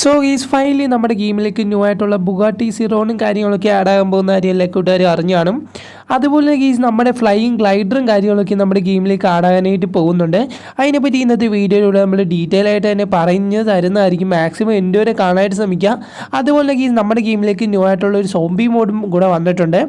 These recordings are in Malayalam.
സോ ഈസ് ഫൈനലി നമ്മുടെ ഗെയിമിലേക്ക് ന്യൂ ആയിട്ടുള്ള ബുഗാട്ടി സിറോണും കാര്യങ്ങളൊക്കെ ആഡ് ആകാൻ പോകുന്ന കാര്യമല്ലേ കൂട്ടുകാർ അറിഞ്ഞാണ്. അതുപോലെ ഗീസ് നമ്മുടെ ഫ്ലൈയിങ് ഗ്ലൈഡറും കാര്യങ്ങളൊക്കെ നമ്മുടെ ഗെയിമിലേക്ക് ആഡ് ആകാനായിട്ട് പോകുന്നുണ്ട്. അതിനെപ്പറ്റി ഇന്നത്തെ വീഡിയോയിലൂടെ നമ്മൾ ഡീറ്റെയിൽ ആയിട്ട് തന്നെ പറഞ്ഞു തരുന്നതായിരിക്കും. മാക്സിമം എന്റെ വരെ കാണാനായിട്ട് ശ്രമിക്കുക. അതുപോലെ ഗീസ് നമ്മുടെ ഗെയിമിലേക്ക് ന്യൂ ആയിട്ടുള്ള ഒരു സോംബി മോഡും കൂടെ വന്നിട്ടുണ്ട്.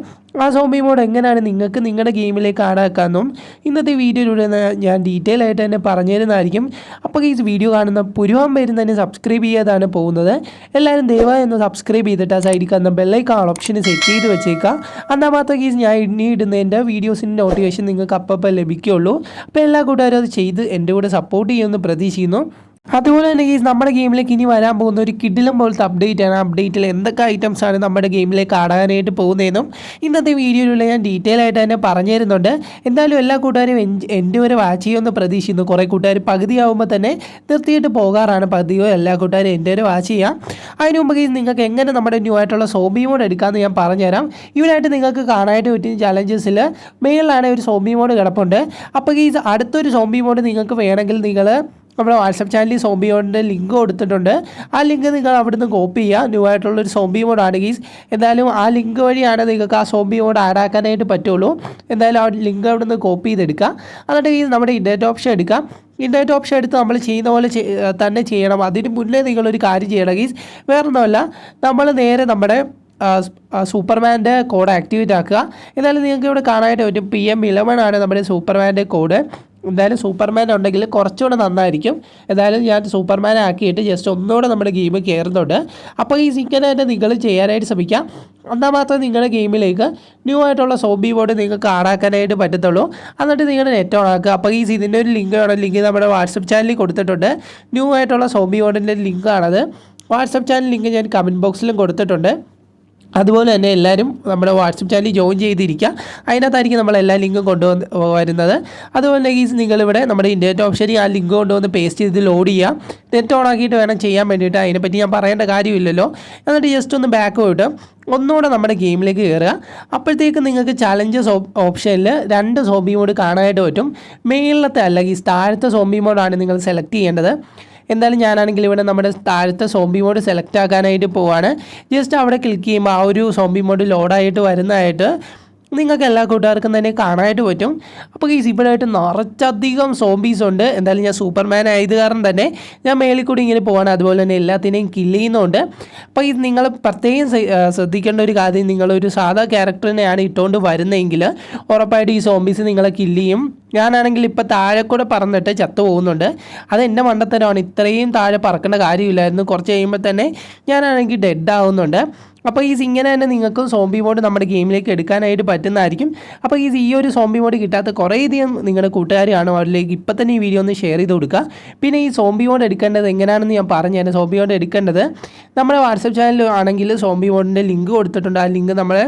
ആ സോംബി മോഡ് എങ്ങനെയാണ് നിങ്ങൾക്ക് നിങ്ങളുടെ ഗെയിമിലേക്ക് ആടാക്കാമെന്നും ഇന്നത്തെ വീഡിയോയിലൂടെ ഞാൻ ഡീറ്റെയിൽ ആയിട്ട് തന്നെ പറഞ്ഞു തരുന്നതായിരിക്കും അപ്പോൾ ഈ വീഡിയോ കാണുന്ന പുരുവാൻ പേരും തന്നെ സബ്സ്ക്രൈബ് ചെയ്യാതാണ് പോകുന്നത്. എല്ലാവരും ദയവായി ഒന്ന് സബ്സ്ക്രൈബ് ചെയ്തിട്ട് ആ സൈഡിൽ കാണുന്ന ബെല്ലൈക്കാൾ ഓപ്ഷൻ സെറ്റ് ചെയ്ത് വെച്ചേക്കാം എന്നാൽ മാത്രമേ കേസ് ഞാൻ ഇനി ഇടുന്നതിന്റെ വീഡിയോസിന്റെ നോട്ടിഫിക്കേഷൻ നിങ്ങൾക്ക് അപ്പം ലഭിക്കുകയുള്ളൂ അപ്പോൾ എല്ലാ കൂട്ടുകാരും അത് ചെയ്ത് എന്റെ കൂടെ സപ്പോർട്ട് ചെയ്യുമെന്ന് പ്രതീക്ഷിക്കുന്നു. അതുപോലെ തന്നെ ഗെയ്സ് നമ്മുടെ ഗെയിമിലേക്ക് ഇനി വരാൻ പോകുന്ന ഒരു കിഡിലും പോലത്തെ അപ്ഡേറ്റ് ആണ്. അപ്ഡേറ്റിൽ എന്തൊക്കെ ഐറ്റംസ് ആണ് നമ്മുടെ ഗെയിമിലേക്ക് ആടാനായിട്ട് പോകുന്നതെന്നും ഇന്നത്തെ വീഡിയോയിലുള്ള ഞാൻ ഡീറ്റെയിൽ ആയിട്ട് തന്നെ പറഞ്ഞു തരുന്നുണ്ട് എന്തായാലും എല്ലാ കൂട്ടുകാരും എൻ- എന്റെ വരെ വാച്ച് ചെയ്യുമെന്ന് പ്രതീക്ഷിക്കുന്നു. കുറേ കൂട്ടുകാർ പകുതിയാവുമ്പോൾ തന്നെ നിർത്തിയിട്ട് പോകാറാണ് പകുതിയോ എല്ലാ കൂട്ടുകാരും എന്റെ വരെ വാച്ച് ചെയ്യാം. അതിന് മുമ്പ് ഗെയ്സ് നിങ്ങൾക്ക് എങ്ങനെ നമ്മുടെ ന്യൂ ആയിട്ടുള്ള സോബി മോഡ് എടുക്കാമെന്ന് ഞാൻ പറഞ്ഞുതരാം. ഇവനായിട്ട് നിങ്ങൾക്ക് കാണാനായിട്ട് പറ്റിയ ചലഞ്ചസിൽ മെയിലാണ് ഒരു സോംബി മോഡ് കിടപ്പുണ്ട്. അപ്പോൾ ഗെയ്സ് അടുത്തൊരു സോംബി മോഡ് നിങ്ങൾക്ക് വേണമെങ്കിൽ നിങ്ങൾ നമ്മുടെ വാട്സപ്പ് ചാനലിൽ സോംബി മോഡിന്റെ ലിങ്ക് കൊടുത്തിട്ടുണ്ട്. ആ ലിങ്ക് നിങ്ങൾ അവിടുന്ന് കോപ്പി ചെയ്യുക. ന്യൂ ആയിട്ടുള്ളൊരു സോംബി ആണ് ഗീസ് എന്തായാലും ആ ലിങ്ക് വഴിയാണ് നിങ്ങൾക്ക് ആ സോംബി മോഡ് ആഡ് ആക്കാനായിട്ട് പറ്റുള്ളൂ. എന്തായാലും ആ ലിങ്ക് അവിടുന്ന് കോപ്പി ചെയ്തെടുക്കുക. എന്നിട്ട് ഈ നമ്മുടെ ഇന്റർനെറ്റ് ഓപ്ഷൻ എടുക്കുക. ഇന്റർനെറ്റ് ഓപ്ഷൻ എടുത്ത് നമ്മൾ ചെയ്യുന്ന പോലെ തന്നെ ചെയ്യണം. അതിന് മുന്നേ നിങ്ങളൊരു കാര്യം ചെയ്യണം. ഗീസ് വേറൊന്നുമല്ല. നമ്മൾ നേരെ നമ്മുടെ സൂപ്പർമാന്റെ കോഡ് ആക്ടിവേറ്റ് ആക്കുക. എന്നാലും നിങ്ങൾക്ക് ഇവിടെ കാണാനായിട്ട് പറ്റും. പി എം ഇലവൻ ആണ് നമ്മുടെ സൂപ്പർമാന്റെ കോഡ്. എന്തായാലും സൂപ്പർമാൻ ഉണ്ടെങ്കിൽ കുറച്ചുകൂടെ നന്നായിരിക്കും. എന്തായാലും ഞാൻ സൂപ്പർമാൻ ആക്കിയിട്ട് ജസ്റ്റ് ഒന്നുകൂടെ നമ്മുടെ ഗെയിം കയറുന്നുണ്ട് അപ്പോൾ ഈ ഇങ്ങനെ തന്നെ നിങ്ങൾ ചെയ്യാനായിട്ട് ശ്രമിക്കാം. എന്നാൽ മാത്രമേ നിങ്ങളുടെ ഗെയിമിലേക്ക് ന്യൂ ആയിട്ടുള്ള സോബി ബോർഡ് നിങ്ങൾക്ക് ആടാക്കാനായിട്ട് പറ്റത്തുള്ളൂ. എന്നിട്ട് നിങ്ങളുടെ നെറ്റ് ഓണാക്കുക അപ്പോൾ ഈ ഇതിന്റെ ഒരു ലിങ്ക് ആണ് ലിങ്ക് നമ്മുടെ വാട്സപ്പ് ചാനലിൽ കൊടുത്തിട്ടുണ്ട്. ന്യൂ ആയിട്ടുള്ള സോബി ബോർഡിന്റെ ലിങ്കാണത് വാട്സപ്പ് ചാനൽ ലിങ്ക് ഞാൻ കമന്റ് ബോക്സിലും കൊടുത്തിട്ടുണ്ട്. അതുപോലെ തന്നെ എല്ലാവരും നമ്മുടെ വാട്സപ്പ് ചാനലിൽ ജോയിൻ ചെയ്തിരിക്കുക. അതിനകത്തായിരിക്കും നമ്മൾ എല്ലാ ലിങ്കും കൊണ്ടുവന്ന് വരുന്നത്. അതുപോലെ ഈ നിങ്ങളിവിടെ നമ്മുടെ ഇന്റർനെറ്റ് ഓപ്ഷനിൽ ആ ലിങ്ക് കൊണ്ടുവന്ന് പേസ്റ്റ് ചെയ്ത് ലോഡ് ചെയ്യുക. നെറ്റ് ഓൺ ആക്കിയിട്ട് വേണം ചെയ്യാൻ വേണ്ടിയിട്ട് അതിനെപ്പറ്റി ഞാൻ പറയേണ്ട കാര്യമില്ലല്ലോ. എന്നിട്ട് ജസ്റ്റ് ഒന്ന് ബാക്ക് പോയിട്ട് ഒന്നുകൂടെ നമ്മുടെ ഗെയിമിലേക്ക് കയറുക അപ്പോഴത്തേക്ക് നിങ്ങൾക്ക് ചലഞ്ചസ് ഓപ്ഷനിൽ രണ്ട് സോംബി മോഡ് കാണാനായിട്ട് പറ്റും. മേളിലത്തെ അല്ലെങ്കിൽ താഴത്തെ സോംബി മോഡാണ് നിങ്ങൾ സെലക്ട് ചെയ്യേണ്ടത്. എന്തായാലും ഞാനാണെങ്കിൽ ഇവിടെ നമ്മുടെ താഴത്തെ സോംബി മോഡ് സെലക്ട് ആക്കാനായിട്ട് പോവാണ്. ജസ്റ്റ് അവിടെ ക്ലിക്ക് ചെയ്യുമ്പോൾ ആ ഒരു സോംബി മോഡ് ലോഡായിട്ട് വരുന്നതായിട്ട് നിങ്ങൾക്ക് എല്ലാ കൂട്ടുകാർക്കും തന്നെ കാണാനായിട്ട് പറ്റും. അപ്പോൾ ഈ സിമ്പിളായിട്ട് നിറച്ചധികം സോംബീസ് ഉണ്ട്. എന്തായാലും ഞാൻ സൂപ്പർമാൻ ആയത് കാരണം തന്നെ ഞാൻ മേളിൽ കൂടി ഇങ്ങനെ പോവാണ്. അതുപോലെ തന്നെ എല്ലാത്തിനെയും കില്ല് ചെയ്യുന്നുണ്ട്. അപ്പോൾ ഇത് നിങ്ങൾ പ്രത്യേകം ശ്ര- ശ്രദ്ധിക്കേണ്ട ഒരു കാര്യം നിങ്ങളൊരു സാധാ ക്യാരക്ടറിനെയാണ് ഇട്ടുകൊണ്ട് വരുന്നതെങ്കിൽ ഉറപ്പായിട്ട് ഈ സോംബീസ് നിങ്ങളെ കില്ല് ചെയ്യും. ഞാനാണെങ്കിൽ ഇപ്പോൾ താഴെ കൂടെ പറന്നിട്ട് ചത്തു പോകുന്നുണ്ട്. അത് എന്റെ മണ്ടത്തരമാണ്. ഇത്രയും താഴെ പറക്കേണ്ട കാര്യമില്ലായിരുന്നു. കുറച്ച് കഴിയുമ്പോൾ തന്നെ ഞാനാണെങ്കിൽ ഡെഡ് ആവുന്നുണ്ട്. അപ്പോൾ ഈ ഇങ്ങനെ തന്നെ നിങ്ങൾക്കും സോംബി മോഡ് നമ്മുടെ ഗെയിമിലേക്ക് എടുക്കാനായിട്ട് പറ്റുന്നതായിരിക്കും. അപ്പോൾ ഈ ഒരു സോംബി മോഡ് കിട്ടാത്ത കുറേയധികം നിങ്ങളുടെ കൂട്ടുകാരാണ് അവരിലേക്ക് ഇപ്പം തന്നെ ഈ വീഡിയോ ഒന്ന് ഷെയർ ചെയ്ത് കൊടുക്കുക. പിന്നെ ഈ സോംബി മോഡ് എടുക്കേണ്ടത് എങ്ങനെയാണെന്ന് ഞാൻ പറഞ്ഞു തരാം. സോംബി മോഡ് എടുക്കേണ്ടത് നമ്മുടെ വാട്സപ്പ് ചാനലിൽ ആണെങ്കിൽ സോംബി മോഡിന്റെ ലിങ്ക് കൊടുത്തിട്ടുണ്ട്. ആ ലിങ്ക് നമ്മളെ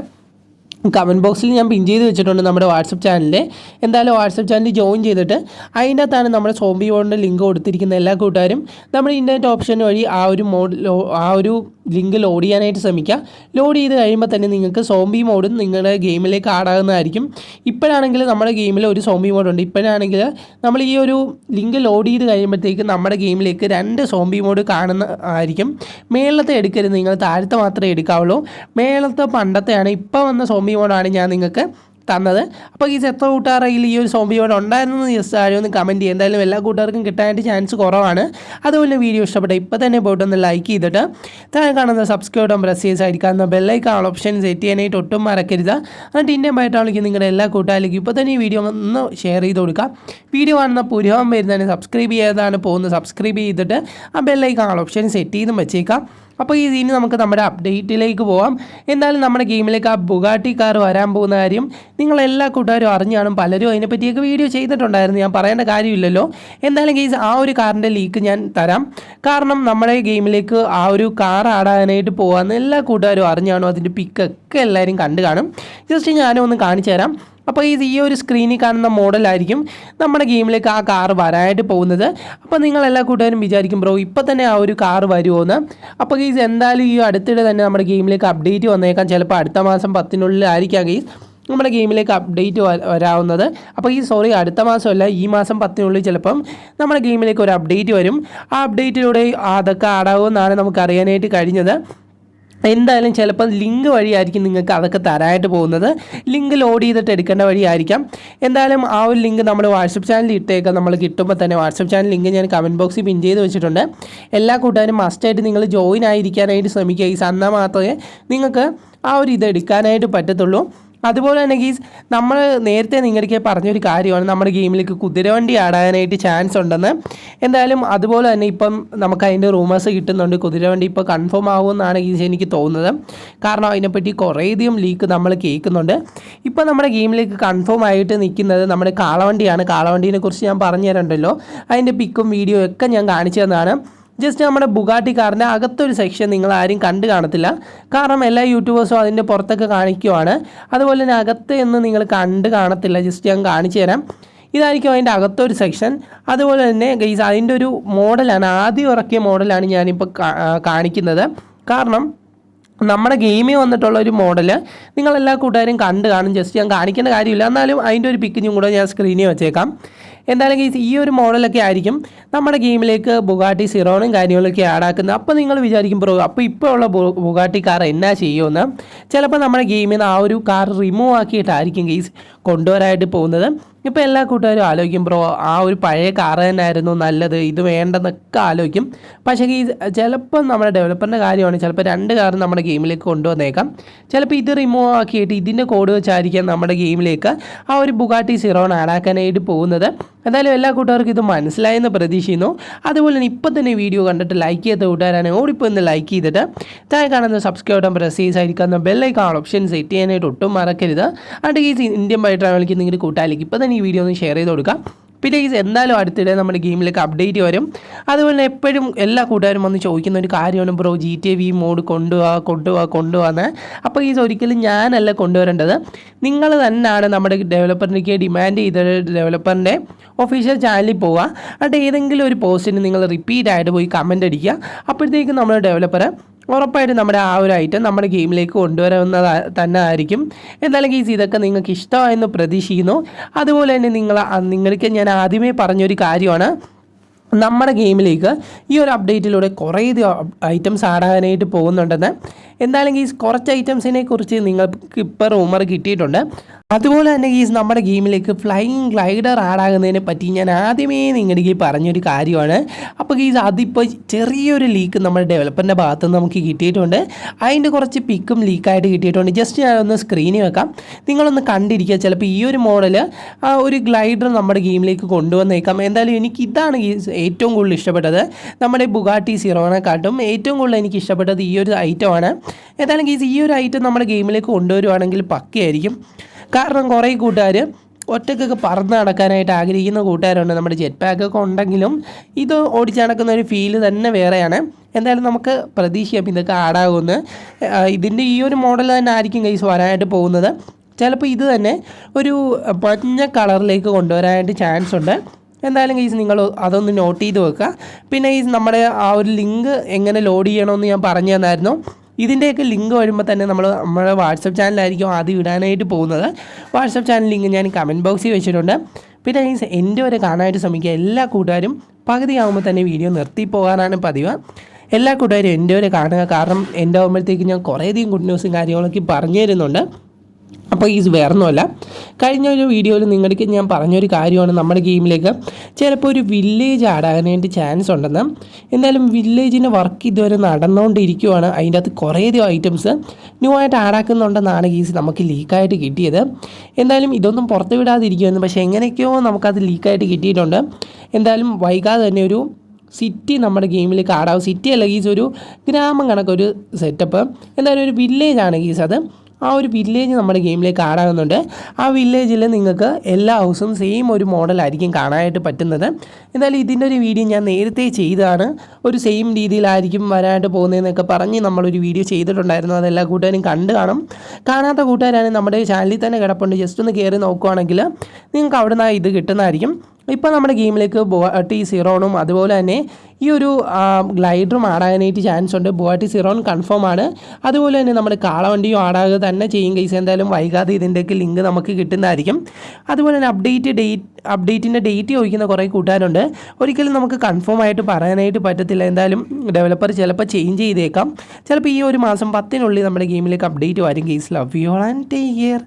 കമന്റ് ബോക്സിൽ ഞാൻ പിൻ ചെയ്ത് വെച്ചിട്ടുണ്ട് നമ്മുടെ വാട്സപ്പ് ചാനലിൽ എന്തായാലും വാട്സപ്പ് ചാനൽ ജോയിൻ ചെയ്തിട്ട് അതിന്റെ അകത്താണ് നമ്മുടെ സോംബി മോഡിന്റെ ലിങ്ക് കൊടുത്തിരിക്കുന്ന എല്ലാ കൂട്ടുകാരും നമ്മൾ ഇന്റർനെറ്റ് ഓപ്ഷൻ വഴി ആ ഒരു മോഡ് ആ ഒരു ലിങ്ക് ലോഡ് ചെയ്യാനായിട്ട് ശ്രമിക്കുക ലോഡ് ചെയ്ത് കഴിയുമ്പോൾ തന്നെ നിങ്ങൾക്ക് സോംബി മോഡും നിങ്ങളുടെ ഗെയിമിലേക്ക് ആടാകുന്നതായിരിക്കും ഇപ്പോഴാണെങ്കിൽ നമ്മുടെ ഗെയിമിൽ ഒരു സോംബി മോഡുണ്ട് ഇപ്പോഴാണെങ്കിൽ നമ്മൾ ഈ ഒരു ലിങ്ക് ലോഡ് ചെയ്ത് കഴിയുമ്പോഴത്തേക്ക് നമ്മുടെ ഗെയിമിലേക്ക് രണ്ട് സോംബി മോഡ് കാണുന്ന ആയിരിക്കും. മേളത്തെ എടുക്കരുത്. നിങ്ങൾ താഴത്തെ മാത്രമേ എടുക്കാവുള്ളൂ. മേളത്തെ പണ്ടത്തെയാണ് ഇപ്പോൾ വന്ന സോംബി മോഡാണ് ഞാൻ നിങ്ങൾക്ക് തന്നത്. അപ്പോൾ ഈ എത്ര കൂട്ടുകാരെങ്കിൽ ഈ ഒരു സോംബി മോഡ് ഉണ്ടായിരുന്നു ജസ്റ്റ് ആരും ഒന്ന് കമന്റ് ചെയ്യുക. എന്തായാലും എല്ലാ കൂട്ടുകാർക്കും കിട്ടാനായിട്ട് ചാൻസ് കുറവാണ്. അതുപോലെ വീഡിയോ ഇഷ്ടപ്പെട്ട ഇപ്പോൾ തന്നെ പോയിട്ട് ഒന്ന് ലൈക്ക് ചെയ്തിട്ട് താഴെ കാണുന്ന സബ്സ്ക്രൈബ് ബട്ടൺ പ്രസ് ചെയ്ത് സൈഡിൽ കാണുന്ന ബെല്ലൈക്കാൾ ഓപ്ഷൻ സെറ്റ് ചെയ്യാനായിട്ട് ഒട്ടും മറക്കരുത്. എന്നിട്ട് ഇന്ത്യൻ ആയിട്ടാണെങ്കിൽ നിങ്ങളുടെ എല്ലാ കൂട്ടുകാരിലേക്കും ഇപ്പോൾ തന്നെ ഈ വീഡിയോ ഒന്ന് ഷെയർ ചെയ്ത് കൊടുക്കുക. വീഡിയോ കാണുന്ന പുരോഗം വരുന്നതിന് സബ്സ്ക്രൈബ് ചെയ്യാതാണ് പോകുന്നത്. സബ്സ്ക്രൈബ് ചെയ്തിട്ട് ആ ബെല്ലൈക്കാൻ ഓപ്ഷൻ സെറ്റ് ചെയ്തും വെച്ചേക്കാം അപ്പോൾ ഈ ഇനി നമുക്ക് നമ്മുടെ അപ്ഡേറ്റിലേക്ക് പോവാം. എന്തായാലും നമ്മുടെ ഗെയിമിലേക്ക് ആ ബുഗാട്ടി കാർ വരാൻ പോകുന്ന കാര്യം നിങ്ങൾ എല്ലാ കൂട്ടുകാരും അറിഞ്ഞാണ് പലരും അതിനെപ്പറ്റിയൊക്കെ വീഡിയോ ചെയ്തിട്ടുണ്ടായിരുന്നു. ഞാൻ പറയേണ്ട കാര്യമില്ലല്ലോ. എന്തായാലും ഗെയ്സ് ആ ഒരു കാറിന്റെ ലീക്ക് ഞാൻ തരാം. കാരണം നമ്മുടെ ഗെയിമിലേക്ക് ആ ഒരു കാർ ആടാനായിട്ട് പോകാമെന്ന് എല്ലാ കൂട്ടുകാരും അറിഞ്ഞാണോ? അതിന്റെ പിക്കൊക്കെ എല്ലാവരും കണ്ടു കാണും. ജസ്റ്റ് ഞാനും ഒന്ന് കാണിച്ചു തരാം അപ്പോൾ ഇത് ഈ ഒരു സ്ക്രീനിൽ കാണുന്ന മോഡലായിരിക്കും നമ്മുടെ ഗെയിമിലേക്ക് ആ കാർ വരാനായിട്ട് പോകുന്നത്. അപ്പോൾ നിങ്ങൾ എല്ലാ കൂട്ടുകാരും വിചാരിക്കും ബ്രോ ഇപ്പോൾ തന്നെ ആ ഒരു കാർ വരുമോ എന്ന് അപ്പോൾ ഗെയ്സ് എന്തായാലും ഈ അടുത്തിടെ തന്നെ നമ്മുടെ ഗെയിമിലേക്ക് അപ്ഡേറ്റ് വന്നേക്കാം. ചിലപ്പോൾ അടുത്ത മാസം പത്തിനുള്ളിൽ ആയിരിക്കാം ഗെയ്സ് നമ്മുടെ ഗെയിമിലേക്ക് അപ്ഡേറ്റ് വരാവുന്നത്. അപ്പോൾ ഈ സോറി അടുത്ത മാസമല്ല ഈ മാസം പത്തിനുള്ളിൽ ചിലപ്പം നമ്മുടെ ഗെയിമിലേക്ക് ഒരു അപ്ഡേറ്റ് വരും. ആ അപ്ഡേറ്റിലൂടെ അതൊക്കെ ആടാവുമെന്നാണ് നമുക്ക് അറിയാനായിട്ട് കഴിഞ്ഞത്. എന്തായാലും ചിലപ്പോൾ ലിങ്ക് വഴിയായിരിക്കും നിങ്ങൾക്ക് അതൊക്കെ തരാനായിട്ട് പോകുന്നത്. ലിങ്ക് ലോഡ് ചെയ്തിട്ട് എടുക്കേണ്ട വഴിയായിരിക്കാം. എന്തായാലും ആ ഒരു ലിങ്ക് നമ്മൾ വാട്സപ്പ് ചാനലിൽ ഇട്ടേക്കാം. നമ്മൾ കിട്ടുമ്പോൾ തന്നെ വാട്സപ്പ് ചാനൽ ലിങ്ക് ഞാൻ കമന്റ് ബോക്സിൽ പിൻ ചെയ്ത് വെച്ചിട്ടുണ്ട്. എല്ലാ കൂട്ടുകാരും മസ്റ്റായിട്ട് നിങ്ങൾ ജോയിൻ ആയിരിക്കാനായിട്ട് ശ്രമിക്കുക. ഈ സന്ന മാത്രമേ നിങ്ങൾക്ക് ആ ഒരു ഇത് എടുക്കാനായിട്ട് പറ്റത്തുള്ളൂ. അതുപോലെ തന്നെ ഗീസ് നമ്മൾ നേരത്തെ നിങ്ങൾക്ക് പറഞ്ഞൊരു കാര്യമാണ്. നമ്മുടെ ഗെയിമിലേക്ക് കുതിരവണ്ടി ആടാനായിട്ട് ചാൻസ് ഉണ്ടെന്ന്. എന്തായാലും അതുപോലെ തന്നെ ഇപ്പം നമുക്ക് അതിന്റെ റൂമേഴ്സ് കിട്ടുന്നുണ്ട് കുതിരവണ്ടി ഇപ്പോൾ കൺഫേം ആവുമെന്നാണ് ഗീസ് എനിക്ക് തോന്നുന്നത്. കാരണം അതിനെപ്പറ്റി കുറേയധികം ലീക്ക് നമ്മൾ കേൾക്കുന്നുണ്ട്. ഇപ്പോൾ നമ്മുടെ ഗെയിമിലേക്ക് കൺഫേം ആയിട്ട് നിൽക്കുന്നത് നമ്മുടെ കാളവണ്ടിയാണ്. കാളവണ്ടീനെ കുറിച്ച് ഞാൻ പറഞ്ഞു തരണ്ടല്ലോ അതിന്റെ പിക്കും വീഡിയോ ഒക്കെ ഞാൻ കാണിച്ചു തന്നതാണ്. ജസ്റ്റ് നമ്മുടെ ബുഗാട്ടി കാറിന്റെ അകത്തൊരു സെക്ഷൻ നിങ്ങൾ ആരും കണ്ടു കാണത്തില്ല. കാരണം എല്ലാ യൂട്യൂബേഴ്സും അതിന്റെ പുറത്തൊക്കെ കാണിക്കുവാണ്. അതുപോലെ തന്നെ അകത്ത് എന്ന് നിങ്ങൾ കണ്ട് കാണത്തില്ല. ജസ്റ്റ് ഞാൻ കാണിച്ചു തരാം. ഇതായിരിക്കും അതിന്റെ അകത്തൊരു സെക്ഷൻ അതുപോലെ തന്നെ ഗൈസ് അതിന്റെ ഒരു മോഡലാണ്. ആദ്യം ഇറക്കിയ മോഡലാണ് ഞാനിപ്പോൾ കാണിക്കുന്നത്. കാരണം നമ്മുടെ ഗെയിമിൽ വന്നിട്ടുള്ള ഒരു മോഡൽ നിങ്ങളെല്ലാ കൂട്ടുകാരും കണ്ട് കാണും. ജസ്റ്റ് ഞാൻ കാണിക്കേണ്ട കാര്യമില്ല. എന്നാലും അതിന്റെ ഒരു പിക്കിനും കൂടെ ഞാൻ സ്ക്രീനിൽ വെച്ചേക്കാം. എന്തായാലും ഗീസ് ഈ ഒരു മോഡലൊക്കെ ആയിരിക്കും നമ്മുടെ ഗെയിമിലേക്ക് ബുഗാട്ടി സിറോണും കാര്യങ്ങളൊക്കെ ആഡാക്കുന്നത് അപ്പോൾ നിങ്ങൾ വിചാരിക്കും ബ്രോ അപ്പോൾ ഇപ്പോൾ ഉള്ള ബുഗാട്ടി കാർ എന്നാ ചെയ്യുമെന്ന്? ചിലപ്പോൾ നമ്മുടെ ഗെയിമിൽ നിന്ന് ആ ഒരു കാർ റിമൂവ് ആക്കിയിട്ടായിരിക്കും ഗെയ്സ് കൊണ്ടുവരാനായിട്ട് പോകുന്നത്. ഇപ്പോൾ എല്ലാ കൂട്ടുകാരും ആലോചിക്കും ബ്രോ ആ ഒരു പഴയ കാർ തന്നെയായിരുന്നു നല്ലത് ഇത് വേണ്ടെന്നൊക്കെ ആലോചിക്കും. പക്ഷേ ഈ ചിലപ്പോൾ നമ്മുടെ ഡെവലപ്പറിന്റെ കാര്യമാണ് ചിലപ്പോൾ രണ്ട് കാർ നമ്മുടെ ഗെയിമിലേക്ക് കൊണ്ടുവന്നേക്കാം. ചിലപ്പോൾ ഇത് റിമൂവ് ആക്കിയിട്ട് ഇതിന്റെ കോഡ് വെച്ചായിരിക്കാം നമ്മുടെ ഗെയിമിലേക്ക് ആ ഒരു ബുഗാട്ടി സിറോൺ ആഡാക്കാനായിട്ട് പോകുന്നത്. എന്തായാലും എല്ലാ കൂട്ടുകാർക്കും ഇത് മനസ്സിലായെന്ന് പ്രതീക്ഷിക്കുന്നു. അതുപോലെ തന്നെ ഇപ്പം തന്നെ വീഡിയോ കണ്ടിട്ട് ലൈക്ക് ചെയ്ത കൂട്ടുകാരാണ് ഓടിപ്പോൾ ഒന്ന് ലൈക്ക് ചെയ്തിട്ട് താഴെ കാണുന്ന സബ്സ്ക്രൈബ് ബട്ടൺ പ്രസ് ചെയ്ത് ആയിരിക്കുന്ന ബെല്ലൈക്കാൺ ഓപ്ഷൻ സെറ്റ് ചെയ്യാനായിട്ട് ഒട്ടും മറക്കരുത്. അതുകൊണ്ട് ഈ ഇന്ത്യൻ ബൈ ട്രാവലിക്ക് നിങ്ങളുടെ കൂട്ടുകാരിലേക്ക് ഇപ്പം തന്നെ ഈ വീഡിയോ ഒന്ന് ഷെയർ ചെയ്ത് കൊടുക്കാം. പിന്നെ ഈ എന്തായാലും അടുത്തിടെ നമ്മുടെ ഗെയിമിലേക്ക് അപ്ഡേറ്റ് വരും. അതുപോലെ എപ്പോഴും എല്ലാ കൂട്ടുകാരും വന്ന് ചോദിക്കുന്ന ഒരു കാര്യമാണ് bro G T V mod കൊണ്ടുപോവാ കൊണ്ടുപോവാ കൊണ്ടുപോകാന്ന് അപ്പോൾ ഈ ഒരിക്കലും ഞാനല്ല കൊണ്ടുവരേണ്ടത്. നിങ്ങൾ തന്നെയാണ് നമ്മുടെ ഡെവലപ്പറിലേക്ക് ഡിമാൻഡ് ചെയ്ത ഡെവലപ്പറിന്റെ ഒഫീഷ്യൽ ചാനലിൽ പോവുക. എന്നിട്ട് ഏതെങ്കിലും ഒരു പോസ്റ്റിന് നിങ്ങൾ റിപ്പീറ്റ് ആയിട്ട് പോയി കമന്റ് അടിക്കുക. അപ്പോഴത്തേക്കും നമ്മുടെ ഡെവലപ്പർ ഉറപ്പായിട്ടും നമ്മുടെ ആ ഒരു ഐറ്റം നമ്മുടെ ഗെയിമിലേക്ക് കൊണ്ടുവരുന്ന തന്നെ ആയിരിക്കും. എന്തായാലും ഗീസ് ഇതൊക്കെ നിങ്ങൾക്ക് ഇഷ്ടമായെന്ന് പ്രതീക്ഷിക്കുന്നു. അതുപോലെ തന്നെ നിങ്ങൾ നിങ്ങൾക്ക് ഞാൻ ആദ്യമേ പറഞ്ഞൊരു കാര്യമാണ്. നമ്മുടെ ഗെയിമിലേക്ക് ഈ ഒരു അപ്ഡേറ്റിലൂടെ കുറേ ഐറ്റംസ് ആടാനായിട്ട് പോകുന്നുണ്ടെന്ന്. എന്തായാലും ഗീസ് കുറച്ച് ഐറ്റംസിനെ കുറിച്ച് നിങ്ങൾക്ക് ഇപ്പോൾ റൂമർ കിട്ടിയിട്ടുണ്ട്. അതുപോലെ തന്നെ ഗീസ് നമ്മുടെ ഗെയിമിലേക്ക് ഫ്ലൈയിങ് ഗ്ലൈഡർ ആടാകുന്നതിനെ പറ്റി ഞാൻ ആദ്യമേ നിങ്ങളുടെ പറഞ്ഞൊരു കാര്യമാണ്. അപ്പോൾ ഗീസ് അതിപ്പോൾ ചെറിയൊരു ലീക്ക് നമ്മുടെ ഡെവലപ്പറിന്റെ ഭാഗത്ത് നിന്ന് നമുക്ക് കിട്ടിയിട്ടുണ്ട്. അതിന്റെ കുറച്ച് പിക്കും ലീക്കായിട്ട് കിട്ടിയിട്ടുണ്ട്. ജസ്റ്റ് ഞാനൊന്ന് സ്ക്രീനിൽ വെക്കാം. നിങ്ങളൊന്ന് കണ്ടിരിക്കുക. ചിലപ്പോൾ ഈ ഒരു മോഡൽ ഒരു ഗ്ലൈഡർ നമ്മുടെ ഗെയിമിലേക്ക് കൊണ്ടുവന്നേക്കാം. എന്തായാലും എനിക്ക് ഇതാണ് ഏറ്റവും കൂടുതൽ ഇഷ്ടപ്പെട്ടത് നമ്മുടെ ബുഗാട്ടി സിറോനെക്കാട്ടും ഏറ്റവും കൂടുതൽ എനിക്ക് ഇഷ്ടപ്പെട്ടത് ഈ ഒരു ഐറ്റമാണ് ഏതായാലും ഗീസ് ഈ ഒരു ഐറ്റം നമ്മുടെ ഗെയിമിലേക്ക് കൊണ്ടുവരുവാണെങ്കിൽ പക്കയായിരിക്കും. കാരണം കുറേ കൂട്ടുകാർ ഒറ്റക്കൊക്കെ പറന്ന് നടക്കാനായിട്ട് ആഗ്രഹിക്കുന്ന കൂട്ടുകാരുണ്ട് നമ്മുടെ ജെറ്റ് പാക്കൊക്കെ ഉണ്ടെങ്കിലും ഇത് ഓടിച്ച് നടക്കുന്ന ഒരു ഫീൽ തന്നെ വേറെയാണ്. എന്തായാലും നമുക്ക് പ്രതീക്ഷിക്കാം ഇതൊക്കെ ആടാകുമെന്ന് ഇതിന്റെ ഈ ഒരു മോഡൽ തന്നെ ആയിരിക്കും കൈസ് വരാനായിട്ട് പോകുന്നത്. ചിലപ്പോൾ ഇത് തന്നെ ഒരു മഞ്ഞ കളറിലേക്ക് കൊണ്ടുവരാനായിട്ട് ചാൻസ് ഉണ്ട്. എന്തായാലും കേസ് നിങ്ങൾ അതൊന്ന് നോട്ട് ചെയ്ത് വെക്കുക പിന്നെ ഈ നമ്മുടെ ആ ഒരു ലിങ്ക് എങ്ങനെ ലോഡ് ചെയ്യണമെന്ന് ഞാൻ പറഞ്ഞു തന്നായിരുന്നു. ഇതിന്റെയൊക്കെ ലിങ്ക് വരുമ്പോൾ തന്നെ നമ്മൾ നമ്മുടെ വാട്സപ്പ് ചാനലായിരിക്കും ആദ്യം ഇടാനായിട്ട് പോകുന്നത്. വാട്സപ്പ് ചാനൽ ലിങ്ക് ഞാൻ കമന്റ് ബോക്സിൽ വെച്ചിട്ടുണ്ട്. പിന്നെ ഈ എന്റെ വരെ കാണാനായിട്ട് ശ്രമിക്കുക എല്ലാ കൂട്ടുകാരും പകുതിയാകുമ്പോൾ തന്നെ വീഡിയോ നിർത്തി പോകാനാണ് പതിവ്. എല്ലാ കൂട്ടുകാരും എന്റെ വരെ കാണുക. കാരണം എന്റെ ആകുമ്പോഴത്തേക്ക് ഞാൻ കുറേയധികം ഗുഡ് ന്യൂസും കാര്യങ്ങളൊക്കെ പറഞ്ഞു തരുന്നുണ്ട്. അപ്പോൾ ഈ വേറൊന്നുമല്ല. കഴിഞ്ഞ ഒരു വീഡിയോയിൽ നിങ്ങൾക്ക് ഞാൻ പറഞ്ഞൊരു കാര്യമാണ് നമ്മുടെ ഗെയിമിലേക്ക്. ചിലപ്പോൾ ഒരു വില്ലേജ് ആടാനായിട്ട് ചാൻസ് ഉണ്ടെന്ന്. എന്തായാലും വില്ലേജിന്റെ വർക്ക് ഇതുവരെ നടന്നുകൊണ്ടിരിക്കുവാണ്. അതിന്റെ അകത്ത് കുറേയധികം ഐറ്റംസ് ന്യൂ ആയിട്ട് ആടാക്കുന്നുണ്ടെന്നാണ് ഗീസ് നമുക്ക് ലീക്കായിട്ട് കിട്ടിയത്. എന്തായാലും ഇതൊന്നും പുറത്ത് വിടാതിരിക്കുമെന്ന് പക്ഷേ എങ്ങനെയൊക്കെയോ നമുക്കത് ലീക്കായിട്ട് കിട്ടിയിട്ടുണ്ട്. എന്തായാലും വൈകാതെ തന്നെ ഒരു സിറ്റി നമ്മുടെ ഗെയിമിലേക്ക് ആടാവും സിറ്റി അല്ല ഗീസ് ഒരു ഗ്രാമം കണക്കൊരു സെറ്റപ്പ് എന്തായാലും ഒരു വില്ലേജാണ് ഗീസ് അത്. ആ ഒരു വില്ലേജ് നമ്മുടെ ഗെയിമിലേക്ക് ആഡാകുന്നുണ്ട് ആ വില്ലേജിൽ നിങ്ങൾക്ക് എല്ലാ ഹൗസും സെയിം ഒരു മോഡലായിരിക്കും കാണാനായിട്ട് പറ്റുന്നത്. എന്നാലും ഇതിന്റെ ഒരു വീഡിയോ ഞാൻ നേരത്തെ ചെയ്തതാണ്. ഒരു സെയിം രീതിയിലായിരിക്കും വരാനായിട്ട് പോകുന്നതെന്നൊക്കെ പറഞ്ഞ് നമ്മളൊരു വീഡിയോ ചെയ്തിട്ടുണ്ടായിരുന്നു. അതെല്ലാ കൂട്ടുകാരും കണ്ടു കാണും. കാണാത്ത കൂട്ടുകാരാണ് നമ്മുടെ ചാനലിൽ തന്നെ കിടപ്പുണ്ട്. ജസ്റ്റ് ഒന്ന് കയറി നോക്കുവാണെങ്കിൽ നിങ്ങൾക്ക് അവിടുന്ന് ഇത് കിട്ടുന്നതായിരിക്കും. ഇപ്പോൾ നമ്മുടെ ഗെയിമിലേക്ക് ബോട്ടി സീറോണും അതുപോലെ തന്നെ ഈ ഒരു ഗ്ലൈഡറും ആടാനായിട്ട് ചാൻസ് ഉണ്ട്. ബോട്ടി സീറോൺ കൺഫേം ആണ്. അതുപോലെ തന്നെ നമ്മുടെ കാളവണ്ടിയും ആടാകുക തന്നെ ചെയ്യും കേസ് എന്തായാലും വൈകാതെ ഇതിന്റെയൊക്കെ ലിങ്ക് നമുക്ക് കിട്ടുന്നതായിരിക്കും. അതുപോലെ തന്നെ അപ്ഡേറ്റ് ഡേറ്റ് അപ്ഡേറ്റിന്റെ ഡേറ്റ് ചോദിക്കുന്ന കുറേ കൂട്ടുകാരുണ്ട്. ഒരിക്കലും നമുക്ക് കൺഫേം ആയിട്ട് പറയാനായിട്ട് പറ്റത്തില്ല. എന്തായാലും ഡെവലപ്പർ ചിലപ്പോൾ ചേഞ്ച് ചെയ്തേക്കാം. ചിലപ്പോൾ ഈ ഒരു മാസം പത്തിനുള്ളിൽ നമ്മുടെ ഗെയിമിലേക്ക് അപ്ഡേറ്റ് വരും case love you and take care